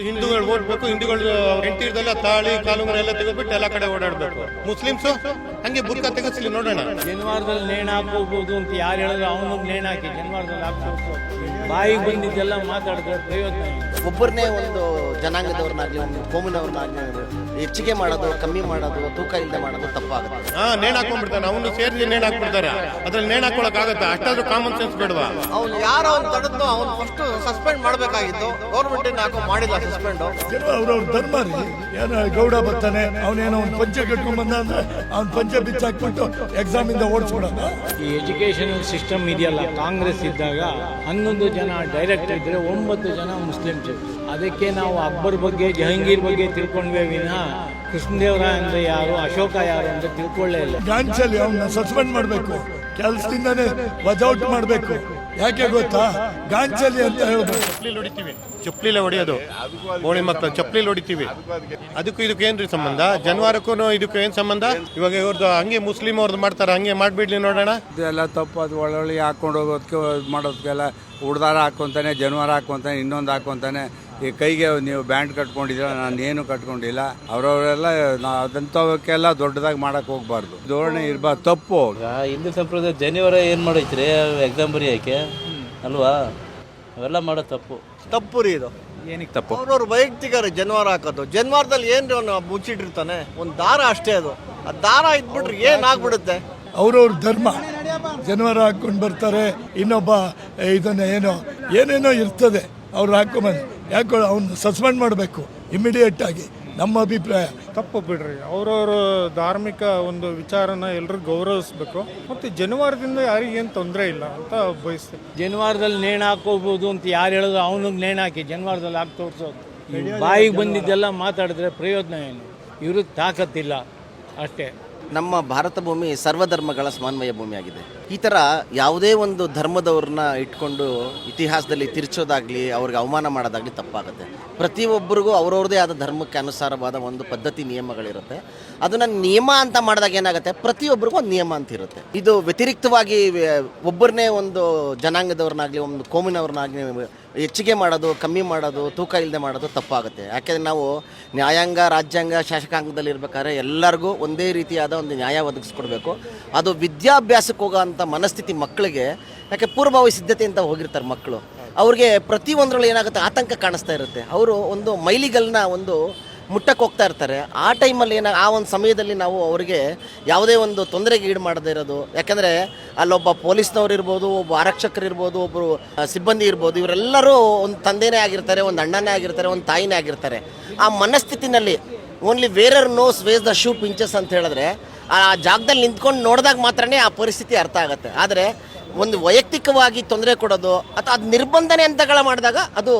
ಹಿಂದೂಗಳು ಓಡ್ಬೇಕು ಹಿಂದೂಗಳು ಹೆಂಡತಿರ್ದೆಲ್ಲ ತಾಳಿ ಕಾಲುಗಳೆಲ್ಲ ಎಲ್ಲ ತೆಗೆದ್ಬಿಟ್ಟು ಎಲ್ಲ ಕಡೆ ಓಡಾಡ್ಬೇಕು. ಮುಸ್ಲಿಮ್ಸ್? ಹಂಗೆ ಬುರ್ಕ ತೆಗೆಸ್ಲಿ ನೋಡೋಣ. ಜನವಾರದಲ್ಲಿ ನೇಣು ಹಾಕೋಬಹುದು ಅಂತ ಯಾರು ಹೇಳಿದ್ರು ಅವನು ನೇಣು ಹಾಕಿ ಜನವಾರದಲ್ಲಿ ಹಾಕ್ಬೇಕು. ಬಾಯಿ ಬಂದಿದ್ದೆಲ್ಲ ಮಾತಾಡಿದ್ರೆ ಪ್ರಯೋಜನ. ಒಬ್ಬರನ್ನೇ ಒಂದು ಜನಾಂಗದವ್ರನ್ನಾಗ್ಲಿ ಒಂದು ಕೋಮಿನವ್ರನ್ನಾಗ್ಲಿ ಹೆಚ್ಚಿಗೆ ಮಾಡೋದು ಕಮ್ಮಿ ಮಾಡೋದು ತೂಕ ಇಲ್ಲದೆ ಮಾಡೋದು ತಪ್ಪಾಗುತ್ತೆ. ಹಾ ನೇಣ್ ಹಾಕೊಂಡ್ಬಿಡ್ತಾನೆ ಅವನು ಸೇರಿಸಿ ನೇಣ್ ಹಾಕ್ಬಿಡ್ತಾರೆ. ಅದ್ರಲ್ಲಿ ನೇಣ್ ಹಾಕೊಳಕ್ ಆಗುತ್ತೆ ಅಷ್ಟಾದ್ರೂ ಕಾಮನ್ ಸೆನ್ಸ್ ಬೇಡವಾ? ಅವ್ನು ಯಾರು ಅವ್ನು ತಡೆದು ಅವ್ನು ಫಸ್ಟ್ ಸಸ್ಪೆಂಡ್ ಮಾಡಬೇಕಾಗಿತ್ತು. ಗೌರ್ಮೆಂಟ್ ಯಾಕೋ ಮಾಡಿಲ್ಲ ಸಸ್ಪೆಂಡ್ ಅವ್ರವ್ರ ಧರ್ಮ ರೀ ಏನೋ ಗೌಡ ಬರ್ತಾನೆ? ಅವನೇನೋ ಒಂದು ಪಂಚೆ ಕಟ್ಕೊಂಡ್ ಬಂದ ಅಂದ್ರೆ ಅವ್ನ ಪಂಚೆ ಬಿಚ್ಚಾಕ್ಬಿಟ್ಟು ಎಕ್ಸಾಮ್ ಇಂದ ಓಡಿಸ್ಬಿಡೋದ? ಈ ಎಜುಕೇಷನಲ್ ಸಿಸ್ಟಮ್ ಇದೆಯಲ್ಲ ಕಾಂಗ್ರೆಸ್ ಇದ್ದಾಗ ಹನ್ನೊಂದು ಜನ ಡೈರೆಕ್ಟ್ ಇದ್ರೆ ಒಂಬತ್ತು ಜನ ಮುಸ್ಲಿಮ್ಸ್ ಅದಕ್ಕೆ ನಾವು ಅಕ್ಬರ್ ಬಗ್ಗೆ ಜಹಂಗೀರ್ ಬಗ್ಗೆ ತಿಳ್ಕೊಂಡ್ವೇ ವಿನಃ ಕೃಷ್ಣದೇವರಾಯ ಅಂದ್ರೆ ಯಾರು ಅಶೋಕ ಯಾರು ಅಂತ ತಿಳ್ಕೊಳ್ಳೇ ಇಲ್ಲ. ಗಾಂಚಲಿ ಅವನ್ನ ಸಸ್ಪೆಂಡ್ ಮಾಡಬೇಕು. ಕೆಲಸದಿಂದನೇ ವಜೌಟ್ ಮಾಡಬೇಕು. ಯಾಕೆ ಗೊತ್ತಾ? ಗಾಂಚಲಿ ಅಂತ ಹೇಳ್ಬೇಕು. ಚಪ್ಲಿ ಹೊಡಿತೀವಿ ಚಪ್ಲಿಲೆ ಹೊಡೆಯೋದು. ಹೋಳಿ ಮಕ್ಕಳು ಚಪ್ಲಿಲಿ ಹೊಡಿತೀವಿ ಅದಕ್ಕೂ ಇದಕ್ಕೆ ಏನ್ರಿ ಸಂಬಂಧ? ಜನವಾರಕ್ಕೂ ಇದಕ್ಕೂ ಏನ್ ಸಂಬಂಧ? ಇವಾಗ ಇವ್ರದ್ದು ಹಂಗೆ ಮುಸ್ಲಿಂ ಅವ್ರದ್ದು ಮಾಡ್ತಾರೆ ಹಂಗೆ ಮಾಡ್ಬಿಡ್ಲಿ ನೋಡೋಣ. ಇದೆಲ್ಲ ತಪ್ಪು ಅದು ಒಳ್ಳೊಳ್ಳೆ ಹಾಕೊಂಡು ಹೋಗೋದಕ್ಕೆ ಇದು ಮಾಡೋದಕ್ಕೆಲ್ಲ ಉಡ್ದಾರ ಹಾಕೊಂತಾನೆ ಜನವಾರ ಹಾಕೊಂತಾನೆ ಇನ್ನೊಂದು ಹಾಕ್ಕೊಂತಾನೆ ಈ ಕೈಗೆ ನೀವು ಬ್ಯಾಂಡ್ ಕಟ್ಕೊಂಡಿದ್ದೀರ ನಾನು ಏನು ಕಟ್ಕೊಂಡಿಲ್ಲ. ಅವರವರೆಲ್ಲ ಅದಂಥವಕ್ಕೆಲ್ಲ ದೊಡ್ಡದಾಗಿ ಮಾಡಕ್ಕೆ ಹೋಗ್ಬಾರ್ದು. ಧೋರಣೆ ಇರಬಾರ್ದು ತಪ್ಪು. ಹಿಂದೂ ಸಂಪ್ರದಾಯ ಜನಿವಾರ ಏನು ಮಾಡೈತ್ರಿ ಎಕ್ಸಾಮ್ ಬರೆಯೋಕೆ ಅಲ್ವಾ? ಅವೆಲ್ಲ ಮಾಡೋ ತಪ್ಪು. ತಪ್ಪು ರೀ ಇದು. ಏನಕ್ಕೆ ತಪ್ಪು? ಅವ್ರವ್ರ ವೈಯಕ್ತಿಕ ರೀ ಜನ್ವಾರ ಹಾಕೋದು. ಏನು ಏನ್ರಿ ಅವನು ಮುಚ್ಚಿಟ್ಟಿರ್ತಾನೆ? ಒಂದು ದಾರ ಅಷ್ಟೇ ಅದು. ಆ ದಾರ ಇದ್ಬಿಟ್ರೆ ಏನಾಗ್ಬಿಡುತ್ತೆ ಅವ್ರವ್ರ ಧರ್ಮ. ಜನವಾರ ಹಾಕ್ಕೊಂಡು ಬರ್ತಾರೆ ಇನ್ನೊಬ್ಬ ಇದನ್ನ ಏನೋ ಏನೇನೋ ಇರ್ತದೆ ಅವ್ರು ಹಾಕೊಂಬಂದು ಯಾಕೆ ಅವನು ಸಸ್ಪೆಂಡ್ ಮಾಡಬೇಕು ಇಮಿಡಿಯೇಟ್ ಆಗಿ. ನಮ್ಮ ಅಭಿಪ್ರಾಯ. ತಪ್ಪು ಬಿಡ್ರಿ. ಅವರವ್ರ ಧಾರ್ಮಿಕ ಒಂದು ವಿಚಾರನ ಎಲ್ಲರೂ ಗೌರವಿಸ್ಬೇಕು. ಮತ್ತು ಜನವಾರದಿಂದ ಯಾರಿಗೇನು ತೊಂದರೆ ಇಲ್ಲ ಅಂತ ಬಯಸ್ತೇನೆ ಜನವಾರದಲ್ಲಿ ನೇಣು ಹಾಕೋಬಹುದು ಅಂತ ಯಾರು ಹೇಳಿದ್ರು ಅವನಿಗೆ ನೇಣು ಹಾಕಿ ಜನವಾರದಲ್ಲಿ ಹಾಕಿ ತೋರಿಸೋದು. ಬಾಯಿಗೆ ಬಂದಿದ್ದೆಲ್ಲ ಮಾತಾಡಿದ್ರೆ ಪ್ರಯೋಜನ ಏನು? ಇವ್ರಿಗೆ ತಾಕತ್ತಿಲ್ಲ. ಅಷ್ಟೇ. ನಮ್ಮ ಭಾರತ ಭೂಮಿ ಸರ್ವಧರ್ಮಗಳ ಸಮನ್ವಯ ಭೂಮಿಯಾಗಿದೆ. ಈ ಥರ ಯಾವುದೇ ಒಂದು ಧರ್ಮದವ್ರನ್ನ ಇಟ್ಕೊಂಡು ಇತಿಹಾಸದಲ್ಲಿ ತಿರ್ಚೋದಾಗಲಿ, ಅವ್ರಿಗೆ ಅವಮಾನ ಮಾಡೋದಾಗಲಿ ತಪ್ಪಾಗುತ್ತೆ. ಪ್ರತಿಯೊಬ್ಬರಿಗೂ ಅವ್ರವ್ರದೇ ಆದ ಧರ್ಮಕ್ಕೆ ಅನುಸಾರವಾದ ಒಂದು ಪದ್ಧತಿ, ನಿಯಮಗಳಿರುತ್ತೆ. ಅದನ್ನು ನಿಯಮ ಅಂತ ಮಾಡಿದಾಗ ಏನಾಗುತ್ತೆ? ಪ್ರತಿಯೊಬ್ಬರಿಗೂ ಒಂದು ನಿಯಮ ಅಂತ ಇರುತ್ತೆ. ಇದು ವ್ಯತಿರಿಕ್ತವಾಗಿ ಒಬ್ಬರನ್ನೇ ಒಂದು ಜನಾಂಗದವ್ರನ್ನಾಗಲಿ, ಒಂದು ಕೋಮಿನವ್ರನ್ನಾಗಲಿ ಹೆಚ್ಚಿಗೆ ಮಾಡೋದು, ಕಮ್ಮಿ ಮಾಡೋದು, ತೂಕ ಇಲ್ಲದೆ ಮಾಡೋದು ತಪ್ಪಾಗುತ್ತೆ. ಯಾಕೆಂದರೆ ನಾವು ನ್ಯಾಯಾಂಗ, ರಾಜ್ಯಾಂಗ ಶಾಸಕಾಂಗದಲ್ಲಿ ಇರ್ಬೇಕಾದ್ರೆ ಎಲ್ಲರಿಗೂ ಒಂದೇ ರೀತಿಯಾದ ಒಂದು ನ್ಯಾಯ ಒದಗಿಸ್ಕೊಡ್ಬೇಕು. ಅದು ವಿದ್ಯಾಭ್ಯಾಸಕ್ಕೆ ಹೋಗೋ ಮನಸ್ಥಿತಿ ಮಕ್ಕಳಿಗೆ, ಯಾಕೆ ಪೂರ್ವಭಾವಿ ಸಿದ್ಧತೆ ಅಂತ ಹೋಗಿರ್ತಾರೆ ಮಕ್ಕಳು. ಅವ್ರಿಗೆ ಪ್ರತಿಯೊಂದರಲ್ಲಿ ಏನಾಗುತ್ತೆ, ಆತಂಕ ಕಾಣಿಸ್ತಾ ಇರುತ್ತೆ. ಅವರು ಒಂದು ಮೈಲಿಗಲ್ನ ಒಂದು ಮುಟ್ಟಕ್ಕೆ ಹೋಗ್ತಾ ಇರ್ತಾರೆ. ಆ ಟೈಮಲ್ಲಿ ಏನ, ಆ ಒಂದು ಸಮಯದಲ್ಲಿ ನಾವು ಅವರಿಗೆ ಯಾವುದೇ ಒಂದು ತೊಂದರೆಗೆ ಈಡು ಮಾಡದೇ ಇರೋದು, ಯಾಕಂದರೆ ಅಲ್ಲೊಬ್ಬ ಪೊಲೀಸ್ನವ್ರು ಇರ್ಬೋದು, ಒಬ್ಬ ಆರಕ್ಷಕರು ಇರ್ಬೋದು ಒಬ್ಬರು ಸಿಬ್ಬಂದಿ ಇರ್ಬೋದು, ಇವರೆಲ್ಲರೂ ಒಂದು ತಂದೆನೇ ಆಗಿರ್ತಾರೆ, ಒಂದು ಅಣ್ಣನೇ ಆಗಿರ್ತಾರೆ, ಒಂದು ತಾಯಿನೇ ಆಗಿರ್ತಾರೆ. ಆ ಮನಸ್ಥಿತಿನಲ್ಲಿ only wearer knows where's the shoe pinches ಅಂತ ಹೇಳಿದ್ರೆ ಆ ಜಾಗದಲ್ಲಿ ನಿಂತ್ಕೊಂಡು ನೋಡಿದಾಗ ಮಾತ್ರನೇ ಆ ಪರಿಸ್ಥಿತಿ ಅರ್ಥ ಆಗುತ್ತೆ. ಆದರೆ ಒಂದು ವೈಯಕ್ತಿಕವಾಗಿ ತೊಂದರೆ ಕೊಡೋದು ಅಥವಾ ಅದು ನಿರ್ಬಂಧನೆ ಅಂತಗಳ ಮಾಡಿದಾಗ ಅದು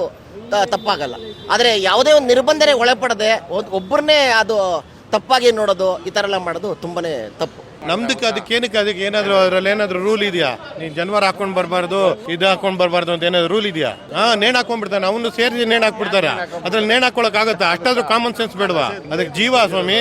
ತಪ್ಪಾಗಲ್ಲ. ಆದರೆ ಯಾವುದೇ ಒಂದು ನಿರ್ಬಂಧನೆ ಒಳಪಡದೆ ಒಬ್ಬರನ್ನೇ ಅದು ತಪ್ಪಾಗಿ ನೋಡೋದು ಈ ಥರ ಎಲ್ಲ ಮಾಡೋದು ತುಂಬಾನೇ ತಪ್ಪು. ನಮ್ದಕ್ಕೆ ಅದಕ್ಕೆ ಏನಕ್ಕೆ ಅದಕ್ಕೆ ಏನಾದ್ರು ಅದ್ರಲ್ಲಿ ಏನಾದ್ರು ರೂಲ್ ಇದೆಯಾ? ನೀನ್ ಜನವರ್ ಹಾಕೊಂಡ್ ಬರಬಾರ್ದು ಇದು ಹಾಕೊಂಡ್ ಬರಬಾರ್ದು ಅಂತ ಏನಾದ್ರು ರೂಲ್ ಇದೆಯಾ? ಹಾ ನೇಣ್ ಹಾಕೊಂಡ್ಬಿಡ್ತಾನೆ ಅವನು ಸೇರಿಸಿ ನೇಣ್ ಹಾಕ್ಬಿಡ್ತಾರೆ. ಅದ್ರಲ್ಲಿ ನೇಣ್ ಹಾಕೊಳಕ್ ಆಗುತ್ತೆ? ಅಷ್ಟಾದ್ರೂ ಕಾಮನ್ ಸೆನ್ಸ್ ಬೇಡವಾ? ಅದಕ್ಕೆ ಜೀವ ಸ್ವಾಮಿ.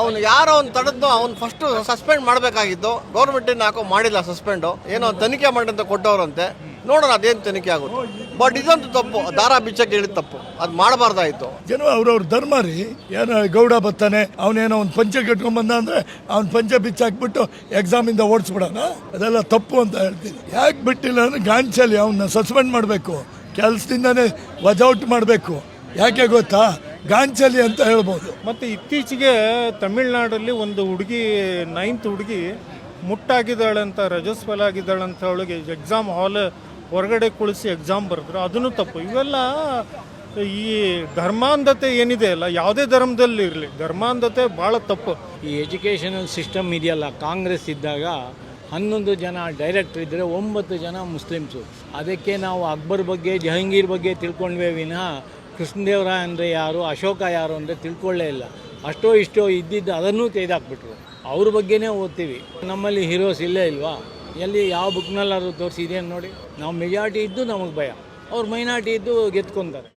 ಅವ್ನು ಯಾರೋ ಅವ್ನು ತಡೆದು ಅವ್ನು ಫಸ್ಟ್ ಸಸ್ಪೆಂಡ್ ಮಾಡಬೇಕಾಗಿತ್ತು ಗೌರ್ಮೆಂಟ್ ಹಾಕೋ ಮಾಡಿಲ್ಲ ಸಸ್ಪೆಂಡು ಏನೋ ತನಿಖೆ ಮಾಡಿ ಅಂತ ಕೊಟ್ಟವ್ರಂತೆ. ನೋಡೋಣ ಅದೇನು ತನಿಖೆ ಆಗುತ್ತೆ. ಬಟ್ ಇದೊಂದು ತಪ್ಪು. ದಾರ ಬಿಚ್ಚಕ್ಕೆ ಹೇಳಿದ ತಪ್ಪು. ಅದು ಮಾಡಬಾರ್ದಾಯ್ತು. ಜನ ಅವ್ರವ್ರ ಧರ್ಮ ರೀ. ಏನೋ ಗೌಡ ಬರ್ತಾನೆ ಅವನೇನೋ ಒಂದು ಪಂಚೆ ಕಟ್ಕೊಂಡ್ಬಂದ ಅಂದ್ರೆ ಅವ್ನ ಪಂಚೆ ಬಿಚ್ಚಾಕ್ಬಿಟ್ಟು ಎಕ್ಸಾಮ್ ಇಂದ ಓಡಿಸ್ಬಿಡೋಣ? ಅದೆಲ್ಲ ತಪ್ಪು ಅಂತ ಹೇಳ್ತೀನಿ. ಯಾಕೆ ಬಿಟ್ಟಿಲ್ಲ ಅಂದ್ರೆ ಗಾಂಚಲಿ ಅವನ್ನ ಸಸ್ಪೆಂಡ್ ಮಾಡಬೇಕು. ಕೆಲಸದಿಂದನೇ ವಜೌಟ್ ಮಾಡಬೇಕು. ಯಾಕೆ ಗೊತ್ತಾ? ಗಾಂಚಲಿ ಅಂತ ಹೇಳ್ಬೋದು. ಮತ್ತು ಇತ್ತೀಚೆಗೆ ತಮಿಳ್ನಾಡಲ್ಲಿ ಒಂದು ಹುಡುಗಿ ನೈನ್ತ್ ಹುಡುಗಿ ಮುಟ್ಟಾಗಿದ್ದಾಳಂತ ರಜಸ್ವಲ ಆಗಿದ್ದಾಳಂತ ಅವಳಿಗೆ ಎಕ್ಸಾಮ್ ಹಾಲ್ ಹೊರಗಡೆ ಕುಳಿಸಿ ಎಕ್ಸಾಮ್ ಬರೆದ್ರು, ಅದನ್ನು ತಪ್ಪು. ಇವೆಲ್ಲ ಈ ಧರ್ಮಾಂಧತೆ ಏನಿದೆ ಅಲ್ಲ, ಯಾವುದೇ ಧರ್ಮದಲ್ಲಿ ಇರಲಿ. ಧರ್ಮಾಂಧತೆ ಭಾಳ ತಪ್ಪು. ಈ ಎಜುಕೇಷನಲ್ ಸಿಸ್ಟಮ್ ಇದೆಯಲ್ಲ, ಕಾಂಗ್ರೆಸ್ ಇದ್ದಾಗ ಹನ್ನೊಂದು ಜನ ಡೈರೆಕ್ಟರ್ ಇದ್ದರೆ ಒಂಬತ್ತು ಜನ ಮುಸ್ಲಿಮ್ಸು. ಅದಕ್ಕೆ ನಾವು ಅಕ್ಬರ್ ಬಗ್ಗೆ, ಜಹಂಗೀರ್ ಬಗ್ಗೆ ತಿಳ್ಕೊಂಡ್ವೇ ವಿನಃ ಕೃಷ್ಣದೇವರಾಯ ಅಂದರೆ ಯಾರು, ಅಶೋಕ ಯಾರು ಅಂದರೆ ತಿಳ್ಕೊಳ್ಳೇ ಇಲ್ಲ. ಅಷ್ಟೋ ಇಷ್ಟೋ ಇದ್ದಿದ್ದು ಅದನ್ನೂ ತೆಗೆದಾಕ್ಬಿಟ್ರು. ಅವ್ರ ಬಗ್ಗೆನೇ ಓದ್ತೀವಿ. ನಮ್ಮಲ್ಲಿ ಹೀರೋಸ್ ಇಲ್ಲೇ ಇಲ್ವಾ? ಎಲ್ಲಿ ಯಾವ ಬುಕ್ನಲ್ಲಾದರೂ ತೋರಿಸಿದೆ ಇದೇನು ನೋಡಿ? ನಾವು ಮೆಜಾರಿಟಿ ಇದ್ದು ನಮಗೆ ಭಯ. ಅವ್ರು ಮೈನಾರಿಟಿ ಇದ್ದು ಗೆದ್ಕೊಂತಾರೆ.